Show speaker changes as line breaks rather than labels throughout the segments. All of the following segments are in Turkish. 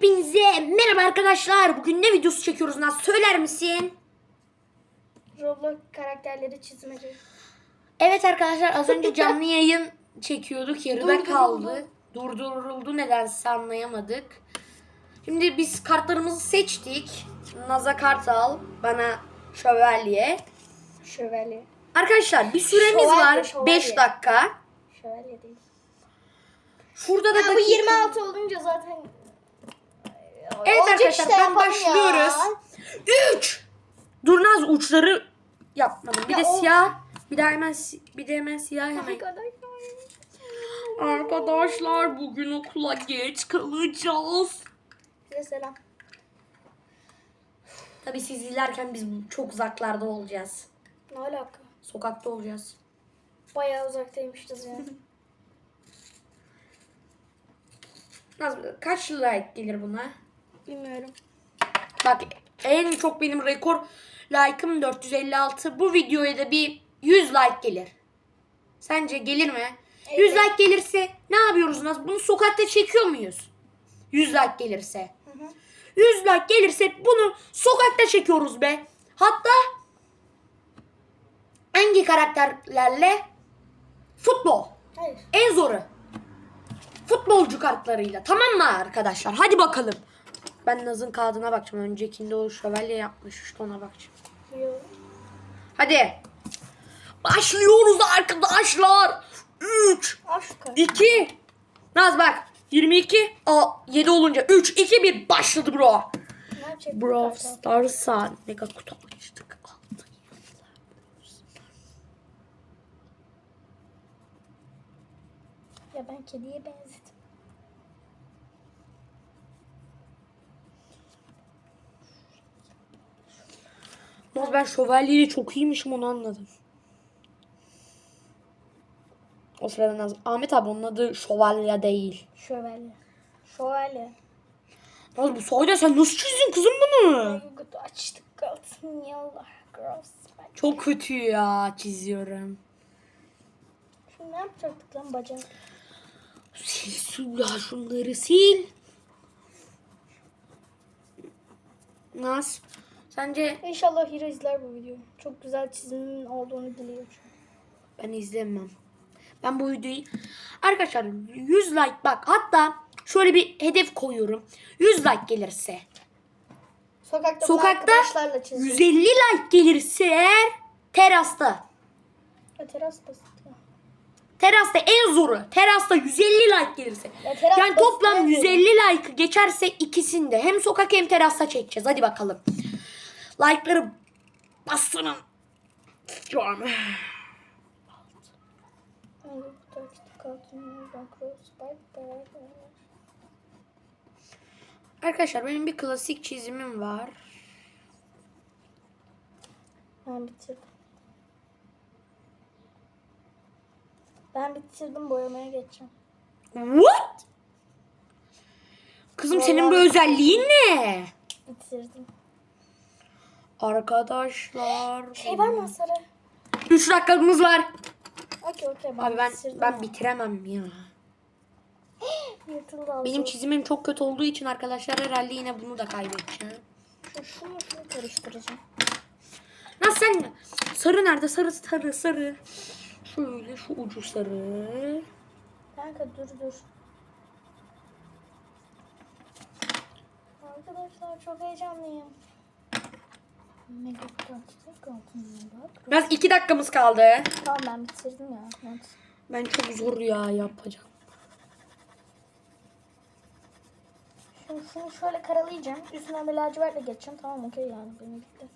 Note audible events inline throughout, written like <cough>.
Hepinize merhaba arkadaşlar. Bugün ne videosu çekiyoruz Naz? Söyler misin?
Roblox karakterleri çizmece.
Evet arkadaşlar az önce canlı <laughs> yayın çekiyorduk. Yarıda kaldı. Durduruldu nedense anlayamadık. Şimdi biz kartlarımızı seçtik. Naz'a kartal, bana şövalye.
Şövalye.
Arkadaşlar bir süremiz
Şövalye,
var.
şövalye.
5 dakika.
Şövalye değil.
Şurada da
Ya bu
dakika-
26 olunca zaten
Evet
Olacak
arkadaşlar
işte,
ben
yapalım
başlıyoruz.
ya.
3 Dur Naz uçları yapmadım. Bir
Ya
de
o-
siyah, bir de hemen si- bir de hemen siyah hemen.
Arkadaşlar.
Arkadaşlar bugün okula geç kalacağız.
Size selam.
Tabii siz izlerken biz çok uzaklarda olacağız.
Ne alaka?
Sokakta olacağız.
Bayağı uzaktaymışız yani. <laughs>
Naz kaç like gelir buna?
Bilmiyorum.
Bak en çok benim rekor like'ım 456. Bu videoya da bir 100 like gelir. Sence gelir mi? 100
Evet.
like gelirse ne yapıyoruz Naz? Bunu sokakta çekiyor muyuz? 100 like gelirse. 100 like gelirse bunu sokakta çekiyoruz be. Hatta hangi karakterlerle? Futbol.
Hayır.
En zoru. Futbolcu kartlarıyla. Tamam mı arkadaşlar? Hadi bakalım. Ben Naz'ın kağıdına bakacağım. Öncekinde o şövalye yapmış. İşte ona bakacağım.
Yok.
Hadi. Başlıyoruz arkadaşlar. 3,
Al şu kartı.
2. Naz bak. 22. Aa, 7 olunca 3, 2, 1 başladı bro. Bro? Stars'a mega kutu açtık.
Ya ben kediye benzedim.
Naz ben şövalyeyle çok iyiymişim onu anladım. O sırada Naz. Ahmet abi onun adı şövalye değil.
Şövalye. Şövalye.
Naz bu sayede sen nasıl çizdin kızım bunu?
Açtık kalsın yallah. Gross.
Çok kötü ya çiziyorum.
Şimdi ne yapacaktık lan bacak?
Sil ya şunları sil. Naz sence
İnşallah Hira izler bu videoyu. Çok güzel çizimin olduğunu diliyor çünkü.
ben izlemem. Ben bu videoyu arkadaşlar 100 like bak hatta şöyle bir hedef koyuyorum. 100 like gelirse
Sokakta,
Sokakta
arkadaşlarla çizdim.
150 like gelirse eğer terasta.
Ya teras basit ya.
Terasta en zoru. Terasta 150 like gelirse.
Ya teras
yani
basit
toplam
en zoru.
150 like geçerse ikisinde hem sokak hem terasta çekeceğiz. Hadi bakalım. Like'ları.
Bye bye.
Arkadaşlar benim bir klasik çizimim var.
Ben bitirdim. Ben bitirdim boyamaya geçeceğim.
What? Kızım senin bu özelliğin ne?
Bitirdim.
Arkadaşlar.
Şey var mı sarı?
3 dakikamız var.
Okey okey
Abi ben ben bitiremem ya. <gasps>
Yırtıldı ağzı.
Benim çizimim çok kötü olduğu için arkadaşlar herhalde yine bunu da kaybedeceğim.
Şu, şunu şunu karıştıracağım.
Nasıl sen sarı nerede? Sarı sarı sarı. Şöyle şu ucu sarı.
Kanka dur dur. Arkadaşlar çok heyecanlıyım. Altında.
Biraz iki dakikamız kaldı.
Tamam ben bitirdim ya.
Ben çok zor ya yapacağım.
Şimdi şunu şöyle karalayacağım. Üstüne de lacivertle geçeceğim. Tamam okey yani benim bitti.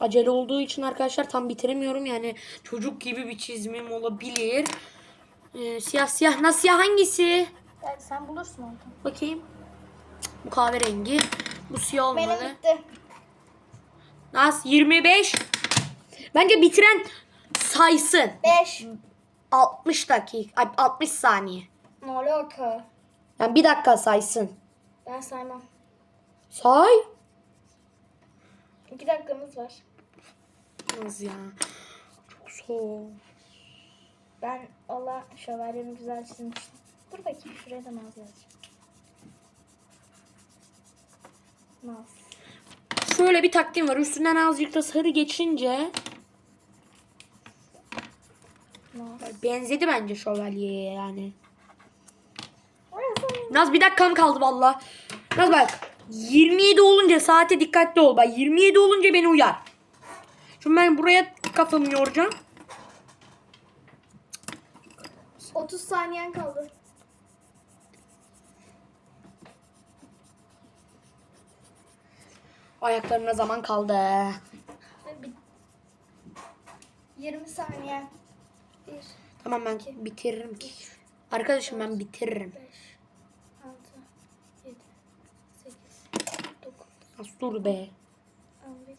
Acele olduğu için arkadaşlar tam bitiremiyorum yani çocuk gibi bir çizimim olabilir. Ee, siyah siyah nasıl siyah hangisi?
Belki sen bulursun onu.
Bakayım. Bu kahverengi. Bu siyah olmalı.
Benim bitti.
Nas 25. Bence bitiren saysın.
5.
60 dakika, ay, 60 saniye.
Ne alaka?
Yani bir dakika saysın.
Ben saymam.
Say.
2 dakikamız var.
Az ya. Çok soğuk.
Ben Allah şövalyemi güzel çizmiştim. Dur bakayım şuraya. da Naz yazacağım. Naz.
Şöyle bir taktiğim var. Üstünden azıcık da sarı geçince benzedi bence şövalyeye yani. Naz bir dakikam kaldı valla. Naz bak 27 olunca saate dikkatli ol. Bak 27 olunca beni uyar. Şimdi ben buraya kafamı yoracağım.
30 saniyen kaldı.
Ayaklarına zaman kaldı.
Hadi bir- 20 saniye. 1,
Tamam ben bitiririm ki. Arkadaşım ben bitiririm.
5, 6, 7, 8, 9,
Naz dur be.
11,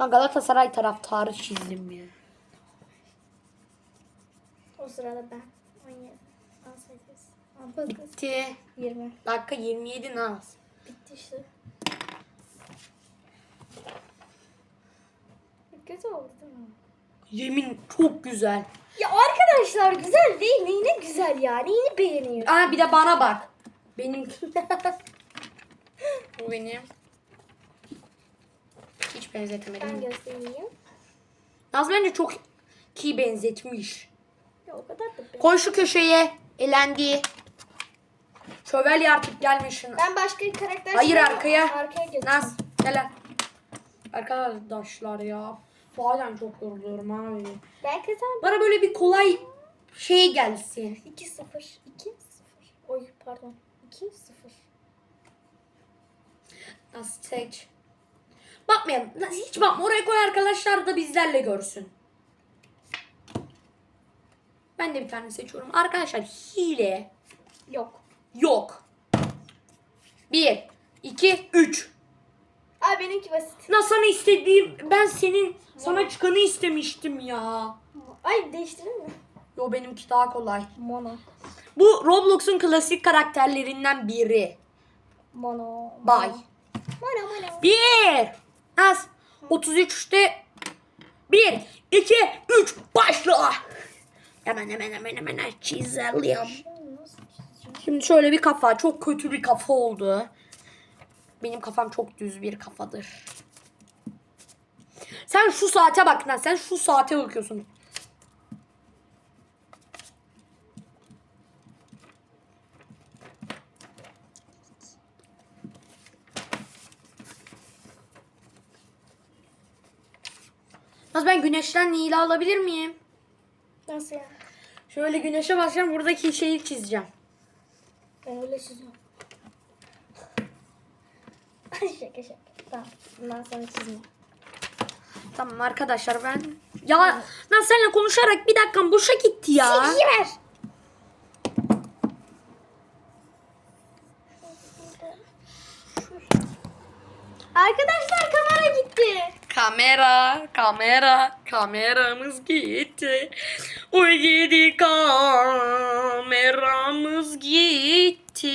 Ben Galatasaray taraftarı çizdim ya.
O sırada ben. 17, 18, 19,
Bitti.
20.
Dakika 27 Naz.
Bitti işte. Kötü oldu değil mi?
Yemin çok güzel.
Ya arkadaşlar güzel değil. Neyine güzel ya? Neyini beğeniyor?
Aa bir de bana bak. Benim <laughs> Bu benim. Hiç benzetemedim.
Ben göstereyim.
Naz bence çok iyi benzetmiş.
Ya o kadar da be.
Koy şu köşeye. Elendi. Şövalye artık gelmiş.
Ben başka bir karakter
Hayır arkaya.
Arkaya geçeceğim.
Naz gel. Arkadaşlar ya. Bazen çok yoruluyorum abi.
Ben kazandım.
Bana böyle bir kolay şey gelsin.
2-0. 2-0. Oy pardon. 2-0.
Nasıl seç? Bakmayalım. Hiç bakma. Oraya koy arkadaşlar da bizlerle görsün. Ben de bir tane seçiyorum. Arkadaşlar hile
Yok.
yok. Bir, iki, üç.
Ay benimki basit.
Na sana istediğim, ben senin sana çıkanı istemiştim ya.
Ay değiştirir mi?
Yo benimki daha kolay.
Mono.
Bu Roblox'un klasik karakterlerinden biri.
Mono.
Bay.
Mono mono.
Bir. Az. 33'te. Bir, iki, üç. Başla. Hemen hemen hemen hemen çizelim. Şimdi şöyle bir kafa. Çok kötü bir kafa oldu. Benim kafam çok düz bir kafadır. Sen şu saate bak lan. Sen şu saate bakıyorsun. Nasıl ben güneşten Nil'i alabilir miyim?
Nasıl ya?
Şöyle güneşe basacağım. Buradaki şeyi çizeceğim.
Ben öyle çiziyorum. Şaka şaka. Tamam. Bundan sonra çizmeyeyim.
Tamam arkadaşlar ben... Ya lan seninle konuşarak bir dakikam boşa gitti ya.
Ver. Arkadaşlar kamera gitti.
Kamera, kamera, kameramız gitti. O gidi kameramız gitti.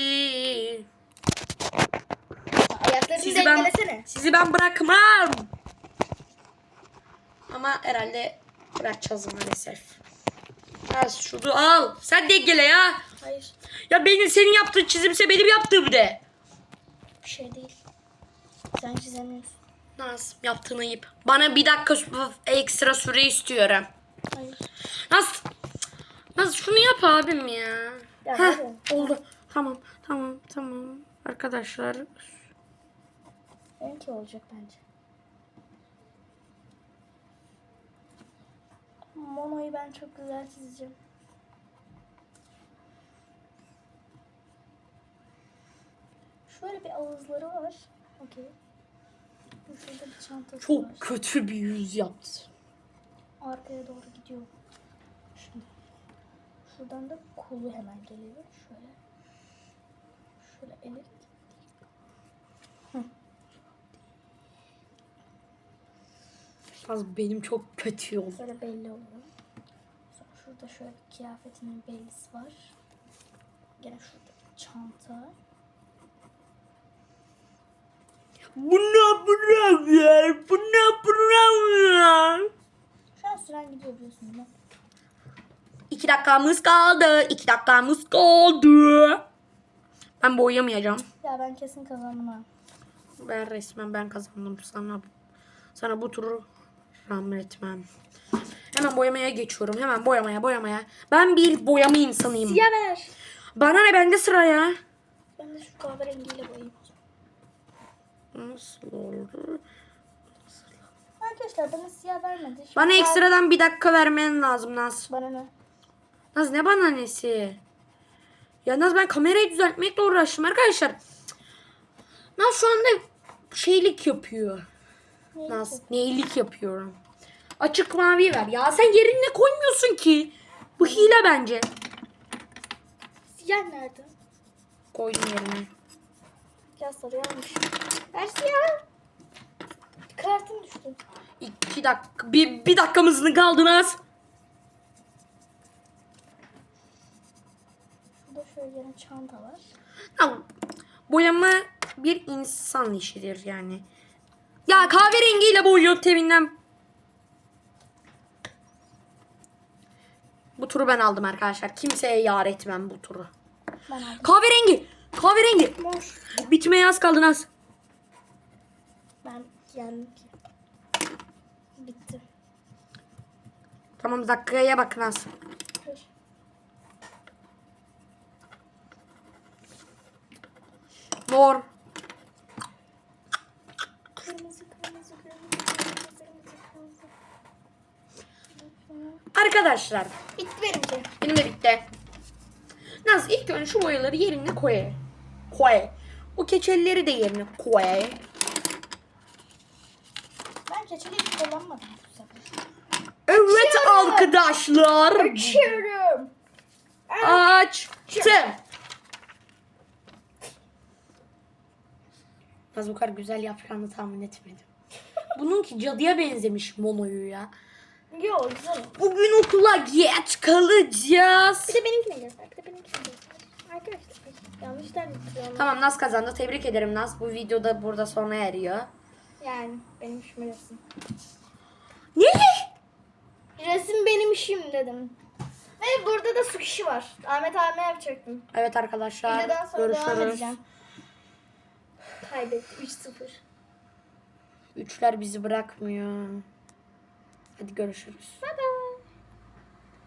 Sizi ben,
dengelesene.
sizi ben bırakmam. Ama herhalde bırakacağız maalesef. Al şunu al. Sen dengele ya.
Hayır.
Ya benim senin yaptığın çizimse benim yaptığım de.
Bir şey değil. Sen çizemiyorsun.
Naz yaptığın ayıp. Bana bir dakika ekstra süre istiyorum.
Hayır.
Naz, Naz şunu yap abim ya.
Ya
Heh, oldu. Tamam tamam tamam. Arkadaşlar
Benimki olacak bence. Mono'yu ben çok güzel çizeceğim. Şöyle bir ağızları var. Okey. Şurada bir çantası var.
çok kötü bir yüz yaptı.
Arkaya doğru gidiyor. Şimdi. Şuradan da kolu hemen geliyor. Şöyle. Şöyle eli.
Naz benim çok kötü oldu.
Böyle belli. Sonra şurada şöyle bir kıyafetinin bellisi var. Gene şurada bir çanta.
Bu ne bırak Bu ne bırak
Şu an süren gidiyor biliyorsun değil mi?
İki dakikamız kaldı. İki dakikamız kaldı. Ben boyamayacağım.
Ya ben kesin kazandım ha.
Ben resmen ben kazandım sana. Sana bu turu rahmet etmem. Hemen boyamaya geçiyorum. Hemen boyamaya boyamaya. Ben bir boyama insanıyım.
Siyah ver.
Bana ne bende sıra ya.
Ben de şu kahverengiyle boyayayım.
Nasıl oldu?
Arkadaşlar bana siyah vermedi. Şimdi
Bana ekstradan bir dakika vermen lazım Naz.
Bana ne?
Naz ne bana nesi? Ya Naz ben kamerayı düzeltmekle uğraştım arkadaşlar. Naz şu anda şeylik yapıyor. Naz neylik yapıyorum. Açık mavi ver. Ya sen yerine koymuyorsun ki. Bu hile bence.
Siyah nerede?
Koydum yerine.
Ya sarı yanlış. Ver siyah. Kartım düştü.
İki dakika. Bir, bir dakikamızın kaldı Naz.
Burada şöyle yine çanta var.
Ya, boyama bir insan işidir yani. Ya kahverengiyle boyuyor teminden. Bu turu ben aldım arkadaşlar. Kimseye yar etmem bu turu.
Ben aldım.
Kahverengi. Kahverengi.
Mor.
Bitmeye az kaldı Naz.
Ben yendim ki. Bitti.
Tamam dakikaya bak Naz. Mor. Arkadaşlar
Bitti benimki.
benim de bitti. Naz ilk önce şu boyaları yerine koy. Koy. O keçelileri de yerine koy.
Ben keçeli hiç kullanmadım.
Evet
Açıyorum.
arkadaşlar.
Açıyorum.
Açtım. Naz bu kadar güzel yapacağını tahmin etmedim. <laughs> Bununki cadıya benzemiş Mono'yu ya.
Yok güzel. oldu.
Bugün okula geç kalacağız.
Bir de benimkine göster. Bir de benimkine göster. Arkadaşlar yanlışlar bitiriyorum.
Tamam Naz kazandı. Tebrik ederim Naz. Bu videoda burada sona eriyor.
Yani benim işim resim.
Ne?
Resim benim işim dedim. Ve burada da su kişi var. Ahmet abime yapacaktım.
Evet arkadaşlar.
Videodan sonra devam
Görüşürüz.
edeceğim. Kaybettim 3-0.
Üçler bizi bırakmıyor. Hadi görüşürüz.
Bye bye.